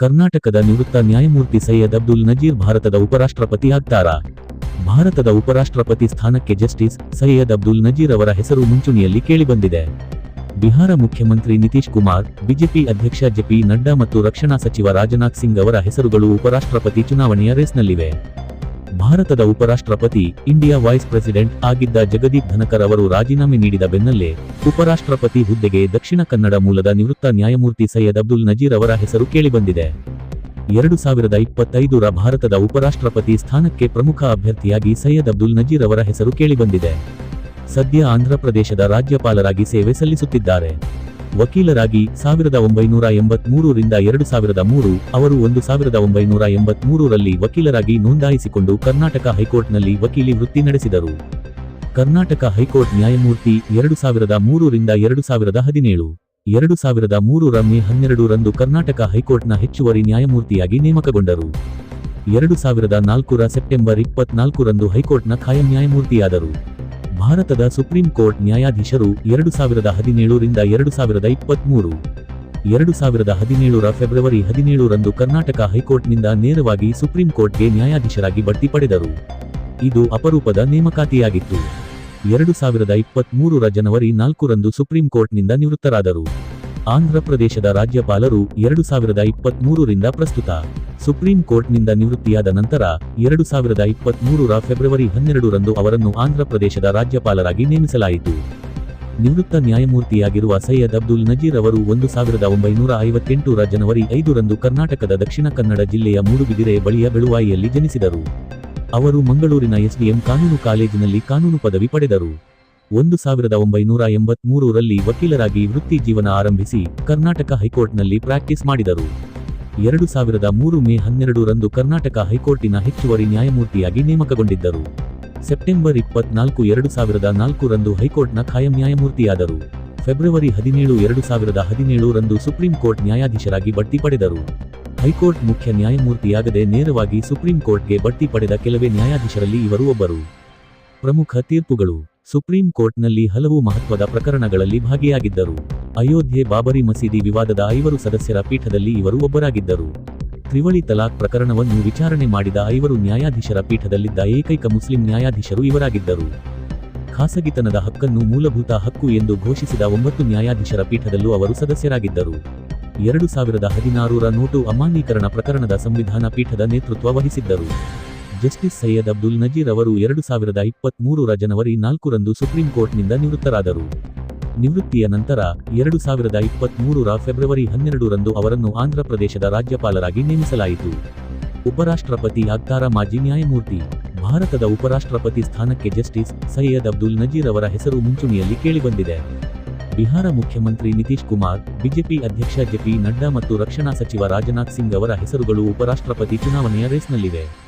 ಕರ್ನಾಟಕದ ನಿವೃತ್ತ ನ್ಯಾಯಮೂರ್ತಿ ಸೈಯದ್ ಅಬ್ದುಲ್ ನಜೀರ್ ಭಾರತದ ಉಪರಾಷ್ಟ್ರಪತಿ ಆಗ್ತಾರಾ? ಭಾರತದ ಉಪರಾಷ್ಟ್ರಪತಿ ಸ್ಥಾನಕ್ಕೆ ಜಸ್ಟಿಸ್ ಸೈಯದ್ ಅಬ್ದುಲ್ ನಜೀರ್ ಅವರ ಹೆಸರು ಮುಂಚೂಣಿಯಲ್ಲಿ ಕೇಳಿಬಂದಿದೆ. ಬಿಹಾರ ಮುಖ್ಯಮಂತ್ರಿ ನಿತೀಶ್ ಕುಮಾರ್, ಬಿಜೆಪಿ ಅಧ್ಯಕ್ಷ ಜೆಪಿ ನಡ್ಡಾ ಮತ್ತು ರಕ್ಷಣಾ ಸಚಿವ ರಾಜನಾಥ್ ಸಿಂಗ್ ಅವರ ಹೆಸರುಗಳು ಉಪರಾಷ್ಟ್ರಪತಿ ಚುನಾವಣೆಯ ರೇಸ್ನಲ್ಲಿವೆ. ಭಾರತದ ಉಪರಾಷ್ಟ್ರಪತಿ, ಇಂಡಿಯಾ ವೈಸ್ ಪ್ರೆಸಿಡೆಂಟ್ ಆಗಿದ್ದ ಜಗದೀಪ್ ಧನಕರ್ ಅವರು ರಾಜೀನಾಮೆ ನೀಡಿದ ಬೆನ್ನಲ್ಲೇ ಉಪರಾಷ್ಟ್ರಪತಿ ಹುದ್ದೆಗೆ ದಕ್ಷಿಣ ಕನ್ನಡ ಮೂಲದ ನಿವೃತ್ತ ನ್ಯಾಯಮೂರ್ತಿ ಸೈಯದ್ ಅಬ್ದುಲ್ ನಜೀರ್ ಅವರ ಹೆಸರು ಕೇಳಿಬಂದಿದೆ. ಎರಡು ಸಾವಿರದ ಇಪ್ಪತ್ತೈದರ ಭಾರತದ ಉಪರಾಷ್ಟ್ರಪತಿ ಸ್ಥಾನಕ್ಕೆ ಪ್ರಮುಖ ಅಭ್ಯರ್ಥಿಯಾಗಿ ಸೈಯದ್ ಅಬ್ದುಲ್ ನಜೀರ್ ಅವರ ಹೆಸರು ಕೇಳಿಬಂದಿದೆ. ಸದ್ಯ ಆಂಧ್ರಪ್ರದೇಶದ ರಾಜ್ಯಪಾಲರಾಗಿ ಸೇವೆ ಸಲ್ಲಿಸುತ್ತಿದ್ದಾರೆ. ವಕೀಲರಾಗಿ ಸಾವಿರದ ಒಂಬೈನೂರ ಎಂಬತ್ಮೂರರಿಂದ ಎರಡು ಸಾವಿರದ ಮೂರು, ಅವರು ಒಂದು ಸಾವಿರದ ಒಂಬೈನೂರ ಎಂಬತ್ಮೂರರಲ್ಲಿ ವಕೀಲರಾಗಿ ನೋಂದಾಯಿಸಿಕೊಂಡು ಕರ್ನಾಟಕ ಹೈಕೋರ್ಟ್ನಲ್ಲಿ ವಕೀಲಿ ವೃತ್ತಿ ನಡೆಸಿದರು. ಕರ್ನಾಟಕ ಹೈಕೋರ್ಟ್ ನ್ಯಾಯಮೂರ್ತಿ ಎರಡು ಸಾವಿರದ ಮೂರರಿಂದ ಎರಡು ಸಾವಿರದ ಹದಿನೇಳು. ಎರಡು ಸಾವಿರದ ಮೂರರ ಮೇ ಹನ್ನೆರಡರಂದು ಕರ್ನಾಟಕ ಹೈಕೋರ್ಟ್ನ ಹೆಚ್ಚುವರಿ ನ್ಯಾಯಮೂರ್ತಿಯಾಗಿ ನೇಮಕಗೊಂಡರು. ಎರಡು ಸಾವಿರದ ನಾಲ್ಕರ ಸೆಪ್ಟೆಂಬರ್ ಇಪ್ಪತ್ನಾಲ್ಕರಂದು ಹೈಕೋರ್ಟ್ನ ಖಾಯಂ ನ್ಯಾಯಮೂರ್ತಿಯಾದರು. ಭಾರತದ ಸುಪ್ರೀಂ ಕೋರ್ಟ್ ನ್ಯಾಯಾಧೀಶರು ಎರಡು ಸಾವಿರದ ಹದಿನೇಳರಿಂದ ಎರಡು ಸಾವಿರದ ಇಪ್ಪತ್ಮೂರು. ಎರಡು ಸಾವಿರದ ಹದಿನೇಳರ ಫೆಬ್ರವರಿ ಹದಿನೇಳರಂದು ಕರ್ನಾಟಕ ಹೈಕೋರ್ಟ್ನಿಂದ ನೇರವಾಗಿ ಸುಪ್ರೀಂ ಕೋರ್ಟ್ಗೆ ನ್ಯಾಯಾಧೀಶರಾಗಿ ಬಡ್ತಿ ಪಡೆದರು. ಇದು ಅಪರೂಪದ ನೇಮಕಾತಿಯಾಗಿತ್ತು. ಎರಡು ಸಾವಿರದ ಇಪ್ಪತ್ಮೂರರ ಜನವರಿ ನಾಲ್ಕರಂದು ಸುಪ್ರೀಂ ಕೋರ್ಟ್ನಿಂದ ನಿವೃತ್ತರಾದರು. ಆಂಧ್ರಪ್ರದೇಶದ ರಾಜ್ಯಪಾಲರು ಎರಡು ಸಾವಿರದ ಇಪ್ಪತ್ಮೂರರಿಂದ ಪ್ರಸ್ತುತ. ಸುಪ್ರೀಂ ಕೋರ್ಟ್ನಿಂದ ನಿವೃತ್ತಿಯಾದ ನಂತರ ಎರಡು ಸಾವಿರದ ಇಪ್ಪತ್ಮೂರರ ಫೆಬ್ರವರಿ ಹನ್ನೆರಡರಂದು ಅವರನ್ನು ಆಂಧ್ರಪ್ರದೇಶದ ರಾಜ್ಯಪಾಲರಾಗಿ ನೇಮಿಸಲಾಯಿತು. ನಿವೃತ್ತ ನ್ಯಾಯಮೂರ್ತಿಯಾಗಿರುವ ಸೈಯದ್ ಅಬ್ದುಲ್ ನಜೀರ್ ಅವರು ಒಂದು ಸಾವಿರದ ಒಂಬೈನೂರ ಐವತ್ತೆಂಟರ ಜನವರಿ ಐದರಂದು ಕರ್ನಾಟಕದ ದಕ್ಷಿಣ ಕನ್ನಡ ಜಿಲ್ಲೆಯ ಮೂಡುಬಿದಿರೆ ಬಳಿಯ ಬೆಳುವಾಯಿಯಲ್ಲಿ ಜನಿಸಿದರು. ಅವರು ಮಂಗಳೂರಿನ ಎಸ್ಡಿಎಂ ಕಾನೂನು ಕಾಲೇಜಿನಲ್ಲಿ ಕಾನೂನು ಪದವಿ ಪಡೆದರು. ಒಂದು ಸಾವಿರದ ಒಂಬೈನೂರ ಎಂಬತ್ಮೂರರಲ್ಲಿ ವಕೀಲರಾಗಿ ವೃತ್ತಿ ಜೀವನ ಆರಂಭಿಸಿ ಕರ್ನಾಟಕ ಹೈಕೋರ್ಟ್ನಲ್ಲಿ ಪ್ರಾಕ್ಟೀಸ್ ಮಾಡಿದರು. ಎರಡು ಸಾವಿರದ ಮೂರು ಮೇ ಹನ್ನೆರಡರಂದು ಕರ್ನಾಟಕ ಹೈಕೋರ್ಟಿನ ಹೆಚ್ಚುವರಿ ನ್ಯಾಯಮೂರ್ತಿಯಾಗಿ ನೇಮಕಗೊಂಡಿದ್ದರು. ಸೆಪ್ಟೆಂಬರ್ ಇಪ್ಪತ್ನಾಲ್ಕು ಎರಡು ಸಾವಿರದ ನಾಲ್ಕರಂದು ಹೈಕೋರ್ಟ್ನ ಖಾಯಂ ನ್ಯಾಯಮೂರ್ತಿಯಾದರು. ಫೆಬ್ರವರಿ ಹದಿನೇಳು ಎರಡು ಸಾವಿರದ ಹದಿನೇಳರಂದು ಸುಪ್ರೀಂ ಕೋರ್ಟ್ ನ್ಯಾಯಾಧೀಶರಾಗಿ ಬಡ್ತಿ ಪಡೆದರು. ಹೈಕೋರ್ಟ್ ಮುಖ್ಯ ನ್ಯಾಯಮೂರ್ತಿಯಾಗದೆ ನೇರವಾಗಿ ಸುಪ್ರೀಂ ಕೋರ್ಟ್ಗೆ ಬಡ್ತಿ ಪಡೆದ ಕೆಲವೇ ನ್ಯಾಯಾಧೀಶರಲ್ಲಿ ಇವರು ಒಬ್ಬರು. ಪ್ರಮುಖ ತೀರ್ಪುಗಳು ಸುಪ್ರೀಂ ಕೋರ್ಟ್ನಲ್ಲಿ ಹಲವು ಮಹತ್ವದ ಪ್ರಕರಣಗಳಲ್ಲಿ ಭಾಗಿಯಾಗಿದ್ದರು. ಅಯೋಧ್ಯೆ ಬಾಬರಿ ಮಸೀದಿ ವಿವಾದದ ಐವರು ಸದಸ್ಯರ ಪೀಠದಲ್ಲಿ ಇವರು ಒಬ್ಬರಾಗಿದ್ದರು. ತ್ರಿವಳಿ ತಲಾಕ್ ಪ್ರಕರಣವನ್ನು ವಿಚಾರಣೆ ಮಾಡಿದ ಐವರು ನ್ಯಾಯಾಧೀಶರ ಪೀಠದಲ್ಲಿದ್ದ ಏಕೈಕ ಮುಸ್ಲಿಂ ನ್ಯಾಯಾಧೀಶರು ಇವರಾಗಿದ್ದರು. ಖಾಸಗಿತನದ ಹಕ್ಕನ್ನು ಮೂಲಭೂತ ಹಕ್ಕು ಎಂದು ಘೋಷಿಸಿದ ಒಂಬತ್ತು ನ್ಯಾಯಾಧೀಶರ ಪೀಠದಲ್ಲೂ ಅವರು ಸದಸ್ಯರಾಗಿದ್ದರು. ಎರಡು ಸಾವಿರದ ಹದಿನಾರರ ನೋಟು ಅಮಾನ್ಯೀಕರಣ ಪ್ರಕರಣದ ಸಂವಿಧಾನ ಪೀಠದ ನೇತೃತ್ವ ವಹಿಸಿದ್ದರು. ಜಸ್ಟಿಸ್ ಸೈಯದ್ ಅಬ್ದುಲ್ ನಜೀರ್ ಅವರು ಎರಡು ಸಾವಿರದ ಇಪ್ಪತ್ಮೂರರ ಜನವರಿ ನಾಲ್ಕರಂದು ಸುಪ್ರೀಂ ಕೋರ್ಟ್ನಿಂದ ನಿವೃತ್ತರಾದರು. ನಿವೃತ್ತಿಯ ನಂತರ ಎರಡು ಸಾವಿರದ ಇಪ್ಪತ್ಮೂರರ ಫೆಬ್ರವರಿ ಹನ್ನೆರಡರಂದು ಅವರನ್ನು ಆಂಧ್ರಪ್ರದೇಶದ ರಾಜ್ಯಪಾಲರಾಗಿ ನೇಮಿಸಲಾಯಿತು. ಉಪರಾಷ್ಟ್ರಪತಿ ಅಗ್ತಾರ ಮಾಜಿ ನ್ಯಾಯಮೂರ್ತಿ. ಭಾರತದ ಉಪರಾಷ್ಟ್ರಪತಿ ಸ್ಥಾನಕ್ಕೆ ಜಸ್ಟಿಸ್ ಸೈಯದ್ ಅಬ್ದುಲ್ ನಜೀರ್ ಅವರ ಹೆಸರು ಮುಂಚೂಣಿಯಲ್ಲಿ ಕೇಳಿಬಂದಿದೆ. ಬಿಹಾರ ಮುಖ್ಯಮಂತ್ರಿ ನಿತೀಶ್ ಕುಮಾರ್, ಬಿಜೆಪಿ ಅಧ್ಯಕ್ಷ ಜೆಪಿ ನಡ್ಡಾ ಮತ್ತು ರಕ್ಷಣಾ ಸಚಿವ ರಾಜನಾಥ್ ಸಿಂಗ್ ಅವರ ಹೆಸರುಗಳು ಉಪರಾಷ್ಟ್ರಪತಿ ಚುನಾವಣೆಯ ರೇಸ್ನಲ್ಲಿವೆ.